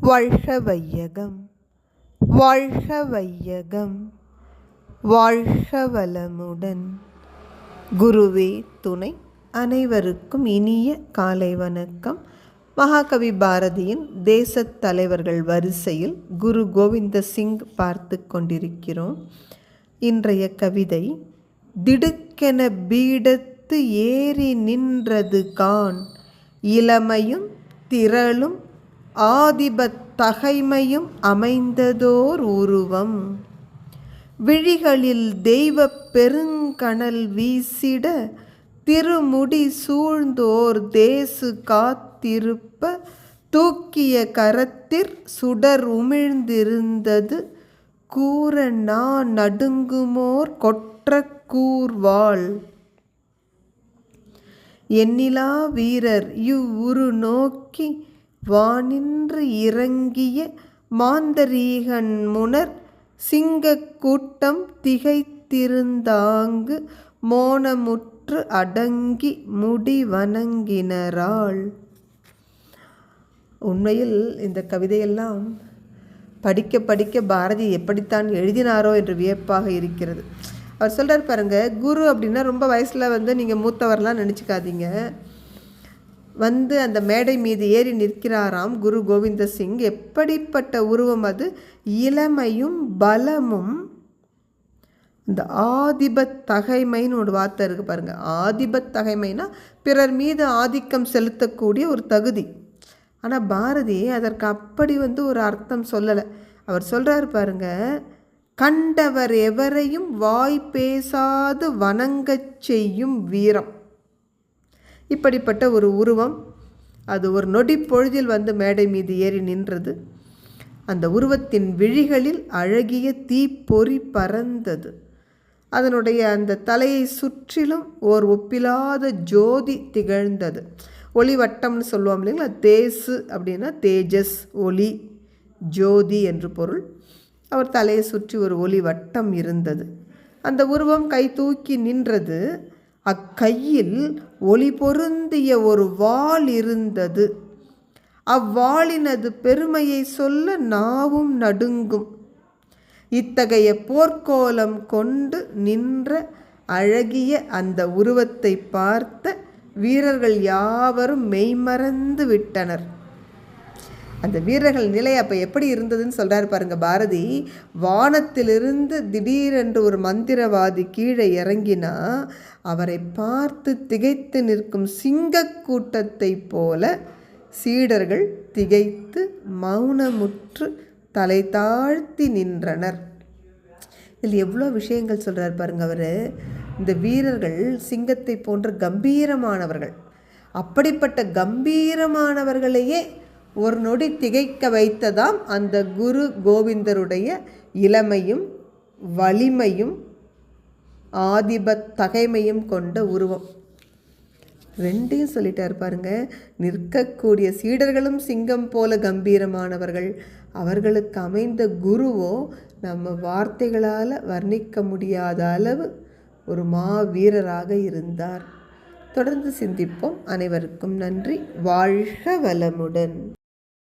வாழ்க வையகம். வாழ்க வையகம். வாழ்க வளமுடன். குருவே துணை அனைவருக்கும் இனிய காலை வணக்கம். மகாகவி பாரதியின் தேசத் தலைவர்கள் வரிசையில் குரு கோவிந்த சிங் பார்த்து கொண்டிருக்கிறோம். இன்றைய கவிதை திடுக்கென பீடத்து ஏறி நின்றது கான். இளமையும் திரளும் ஆதிபத் தகைமையும் அமைந்ததோர் உருவம். விழிகளில் தெய்வ பெருங்கணல் வீசிட திருமுடி சூழ்ந்தோர் தேசு காத்திருப்ப தூக்கிய கரத்திற் சுடர் உமிழ்ந்திருந்தது கூற நா நடுங்குமோர் கொற்ற கூர்வாள். எண்ணிலா வீரர் இவ்வுரு நோக்கி வானின்று இறங்கிய மாந்தரீகன் முனர் சிங்கக் கூட்டம் திகைத்திருந்தாங்கு மோனமுற்று அடங்கி முடி வணங்கினராள். உண்மையில் இந்த கவிதையெல்லாம் படிக்க படிக்க பாரதி எப்படித்தான் எழுதினாரோ என்று வியப்பாக இருக்கிறது. அவர் சொல்கிறார் பாருங்க குரு அப்படின்னா ரொம்ப வயசில் வந்து நீங்கள் மூத்தவர்லாம் நினச்சிக்காதீங்க. வந்து அந்த மேடை மீது ஏறி நிற்கிறாராம் குரு கோவிந்த சிங். எப்படிப்பட்ட உருவம் அது? இளமையும் பலமும். இந்த ஆதிபத் தகைமைன்னு ஒரு வார்த்தை இருக்குது பாருங்கள் ஆதிபத் தகைமைனா பிறர் மீது ஆதிக்கம் செலுத்தக்கூடிய ஒரு தகுதி. ஆனால் பாரதி அதற்கு அப்படி வந்து ஒரு அர்த்தம் சொல்லலை. அவர் சொல்கிறார் பாருங்க கண்டவர் எவரையும் வாய் பேசாது வணங்கச் செய்யும் வீரம். இப்படிப்பட்ட ஒரு உருவம் அது ஒரு நொடி பொழுதில் வந்து மேடை மீது ஏறி நின்றது. அந்த உருவத்தின் விழிகளில் அழகிய தீப்பொறி பறந்தது. அதனுடைய அந்த தலையை சுற்றிலும் ஓர் ஒப்பிலாத ஜோதி திகழ்ந்தது. ஒளி வட்டம்னு சொல்லுவோம் இல்லைங்களா? தேசு அப்படின்னா தேஜஸ் ஒளி ஜோதி என்று பொருள். அவர் தலையை சுற்றி ஒரு ஒளி வட்டம் இருந்தது. அந்த உருவம் கை தூக்கி நின்றது. அக்கையில் ஒளி பொருந்திய ஒரு வாள் இருந்தது. அவ்வாளினது பெருமையை சொல்ல நாவும் நடுங்கும். இத்தகைய போர்க்கோலம் கொண்டு நின்ற அழகிய அந்த உருவத்தை பார்த்த வீரர்கள் யாவரும் மெய்மறந்து விட்டனர். அந்த வீரர்கள் நிலை அப்போ எப்படி இருந்ததுன்னு சொல்கிறாரு பாருங்க பாரதி. வானத்திலிருந்து திடீரென்று ஒரு மந்திரவாதி கீழே இறங்கினா அவரை பார்த்து திகைத்து நிற்கும் சிங்க கூட்டத்தை போல சீடர்கள் திகைத்து மௌனமுற்று தலை தாழ்த்தி நின்றனர். இதில் எவ்வளோ விஷயங்கள் சொல்கிறார் பாருங்க அவர். இந்த வீரர்கள் சிங்கத்தை போன்ற கம்பீரமானவர்கள். அப்படிப்பட்ட கம்பீரமானவர்களையே ஒரு நொடி திகைக்க வைத்ததாம் அந்த குரு கோவிந்தருடைய இளமையும் வலிமையும் ஆதிபத் தகைமையும் கொண்ட உருவம். ரெண்டையும் சொல்லிட்டார் பாருங்க. நிற்கக்கூடிய சீடர்களும் சிங்கம் போல கம்பீரமானவர்கள். அவர்களுக்கு அமைந்த குருவோ நம்ம வார்த்தைகளால் வர்ணிக்க முடியாத அளவு ஒரு மாவீரராக இருந்தார். தொடர்ந்து சிந்திப்போம். அனைவருக்கும் நன்றி. வாழ்க வளமுடன்.